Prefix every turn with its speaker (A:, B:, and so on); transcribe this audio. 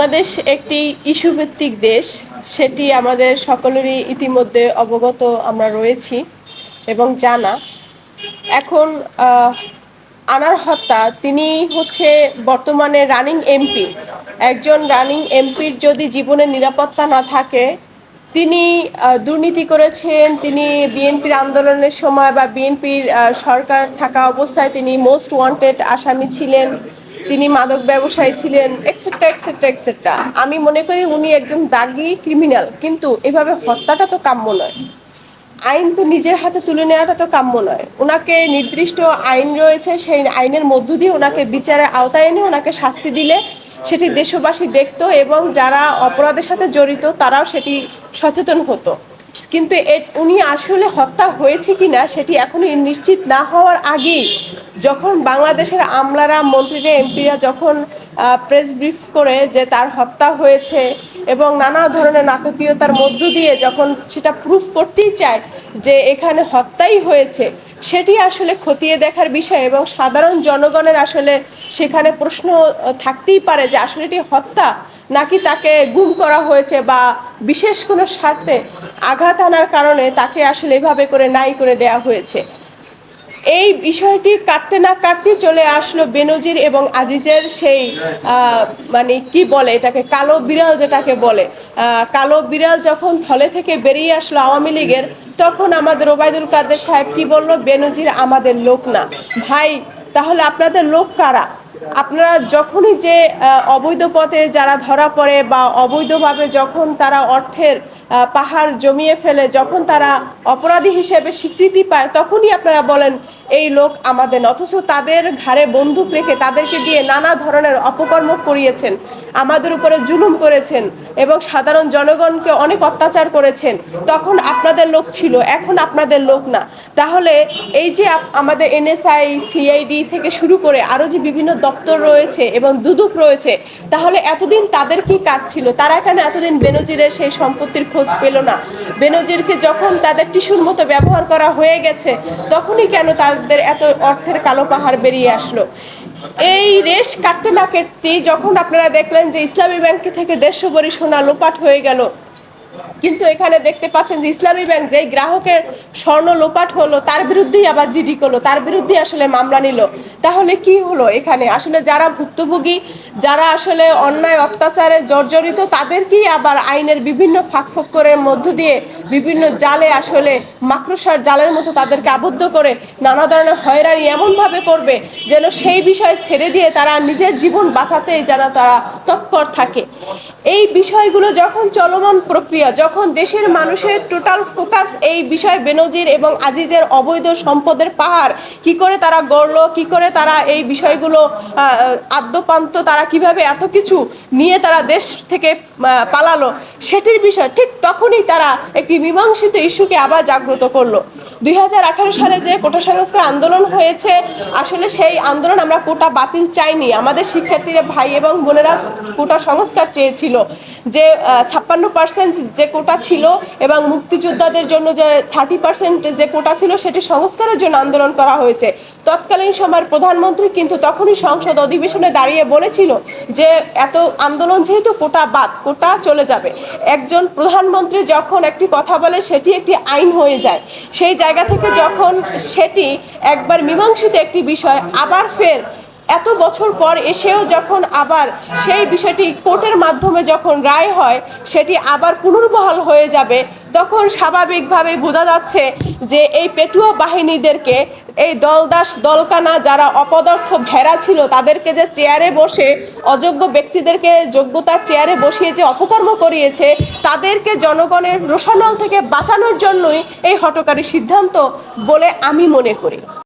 A: বাংলাদেশ একটি ইস্যুভিত্তিক দেশ, সেটি আমাদের সকলেরই ইতিমধ্যে অবগত আমরা রয়েছি এবং জানা। এখন আনার হত্যা, তিনি হচ্ছে বর্তমানে রানিং এমপি। একজন রানিং এমপির যদি জীবনের নিরাপত্তা না থাকে, তিনি দুর্নীতি করেছেন, তিনি বিএনপির আন্দোলনের সময় বা বিএনপির সরকার থাকা অবস্থায় তিনি মোস্ট ওয়ান্টেড আসামি ছিলেন। তিনি মাদক ব্যবসায়ী ছিলেন এক্সেট্রা এক্সেট্রা এক্সেট্রা আমি মনে করি উনি একজন দাগি ক্রিমিনাল কিন্তু এভাবে হত্যাটা তো কাম্য নয়। আইন তো নিজের হাতে তুলে নেওয়াটা তো কাম্য নয়। ওনাকে নির্দিষ্ট আইন রয়েছে, সেই আইনের মধ্য দিয়ে ওনাকে বিচারের আওতায় এনে ওনাকে শাস্তি দিলে সেটি দেশবাসী দেখত এবং যারা অপরাধের সাথে জড়িত তারাও সেটি সচেতন হতো। কিন্তু উনি আসলে হত্যা হয়েছে কিনা সেটি এখনও নিশ্চিত না হওয়ার আগেই যখন বাংলাদেশের আমলারা, মন্ত্রীরা, এমপিরা যখন প্রেস ব্রিফ করে যে তার হত্যা হয়েছে এবং নানা ধরনের নাটকীয়তার মধ্য দিয়ে যখন সেটা প্রুফ করতেই চায় যে এখানে হত্যাই হয়েছে, সেটি আসলে খতিয়ে দেখার বিষয় এবং সাধারণ জনগণের আসলে সেখানে প্রশ্ন থাকতেই পারে যে আসলে এটি হত্যা নাকি তাকে গুম করা হয়েছে বা বিশেষ কোনো স্বার্থে আঘাত আনার কারণে তাকে আসলে এভাবে করে নাই করে দেয়া হয়েছে? এই বিষয়টি কাটতে না কাটতে চলে আসলো বেনজির এবং আজিজের সেই মানে কি বলে এটাকে, কালো বিড়াল যেটাকে বলে। কালো বিড়াল যখন থলে থেকে বেরিয়ে আসলো আওয়ামী লীগের, তখন আমাদের ওবায়দুল কাদের সাহেব কি বলল? বেনজির আমাদের লোক না। ভাই, তাহলে আপনাদের লোক কারা? আপনারা যখনই যে অবৈধ পথে যারা ধরা পড়ে বা অবৈধভাবে যখন তারা অর্থের পাহাড় জমিয়ে ফেলে, যখন তারা অপরাধী হিসেবে স্বীকৃতি পায়, তখনই আপনারা বলেন, এই লোক আমাদের অথচ তাদের ঘাড়ে বন্দুক রেখে তাদেরকে দিয়ে নানা ধরনের অপকর্ম করিয়েছেন, আমাদের উপরে জুলুম করেছেন এবং সাধারণ জনগণকে অনেক অত্যাচার করেছেন। তখন আপনাদের লোক ছিল, এখন আপনাদের লোক না। তাহলে এই যে আমাদের এনএসআই, সিআইডি থেকে শুরু করে আরও যে বিভিন্ন দপ্তর রয়েছে এবং দুদক রয়েছে, তাহলে এতদিন তাদের কি কাজ ছিল? তারা কেন এতদিন বেনজিরের সেই সম্পত্তির খোঁজ পেল না। বেনজিরকে যখন তাদের টিস্যুর মতো ব্যবহার করা হয়ে গেছে, তখনই কেন তাদের এত অর্থের কালো পাহাড় বেরিয়ে আসলো? এই রেশ কাটতে না কাটতেই যখন আপনারা দেখলেন যে ইসলামী ব্যাংক থেকে দেড়শো বড়ি সোনা লোপাট হয়ে গেল কিন্তু এখানে দেখতে পাচ্ছেন যে ইসলামী ব্যাংক যেই গ্রাহকের স্বর্ণ লোপাট হলো, তার বিরুদ্ধেই আবার জিডি করল, তার বিরুদ্ধে আসলে মামলা নিল। তাহলে কি হলো এখানে? আসলে যারা ভুক্তভোগী, যারা আসলে অন্যায়, অত্যাচারে জর্জরিত, তাদেরকেই আবার আইনের বিভিন্ন ফাঁকফোকরের মধ্য দিয়ে বিভিন্ন জালে আসলে মাকড়সার জালের মতো তাদেরকে আবদ্ধ করে নানা ধরনের হয়রানি এমনভাবে করবে যেন সেই বিষয় ছেড়ে দিয়ে তারা নিজের জীবন বাঁচাতেই যেন তারা তৎপর থাকে। এই বিষয়গুলো যখন চলমান প্রক্রিয়া, যখন দেশের মানুষের টোটাল ফোকাস এই বিষয় বেনজির এবং আজিজের অবৈধ সম্পদের পাহাড়, কি করে তারা গড়ল, কি করে তারা এই বিষয়গুলো আদ্যপান্ত তারা কীভাবে এত কিছু নিয়ে তারা দেশ থেকে পালালো, সেটির বিষয় ঠিক তখনই তারা একটি মীমাংসিত ইস্যুকে আবার জাগ্রত করল। দুই হাজার আঠেরো সালে যে কোটা সংস্কার আন্দোলন হয়েছে, আসলে সেই আন্দোলন আমরা কোটা বাতিল চাইনি। আমাদের শিক্ষার্থীরা ভাই এবং বোনেরা কোটা সংস্কার চেয়েছিল যে ছাপ্পান্ন পার্সেন্ট যে কোটা ছিল এবং মুক্তিযোদ্ধাদের জন্য যে থার্টি পার্সেন্ট যে কোটা ছিল, সেটি সংস্কারের জন্য আন্দোলন করা হয়েছে। তৎকালীন সময়ের প্রধানমন্ত্রী কিন্তু তখনই সংসদ অধিবেশনে দাঁড়িয়ে বলেছিল যে, এত আন্দোলন যেহেতু কোটা বাদ, কোটা চলে যাবে। একজন প্রধানমন্ত্রী যখন একটি কথা বলে, সেটি একটি আইন হয়ে যায়। সেই জায়গা থেকে যখন সেটি একবার মীমাংসিত একটি বিষয় আবার ফের এত বছর পর এসেও যখন আবার সেই বিষয়টি কোর্টের মাধ্যমে যখন রায় হয়, সেটি আবার পুনর্বহাল হয়ে যাবে, তখন স্বাভাবিকভাবেই বোঝা যাচ্ছে যে এই পেটুয়া বাহিনীদেরকে, এই দলদাস, দলকানা যারা অপদার্থ ভেড়া ছিল, তাদেরকে যে চেয়ারে বসে, অযোগ্য ব্যক্তিদেরকে যোগ্যতার চেয়ারে বসিয়ে যে অপকর্ম করিয়েছে, তাদেরকে জনগণের রোষানল থেকে বাঁচানোর জন্যই এই হটকারী সিদ্ধান্ত বলে আমি মনে করি।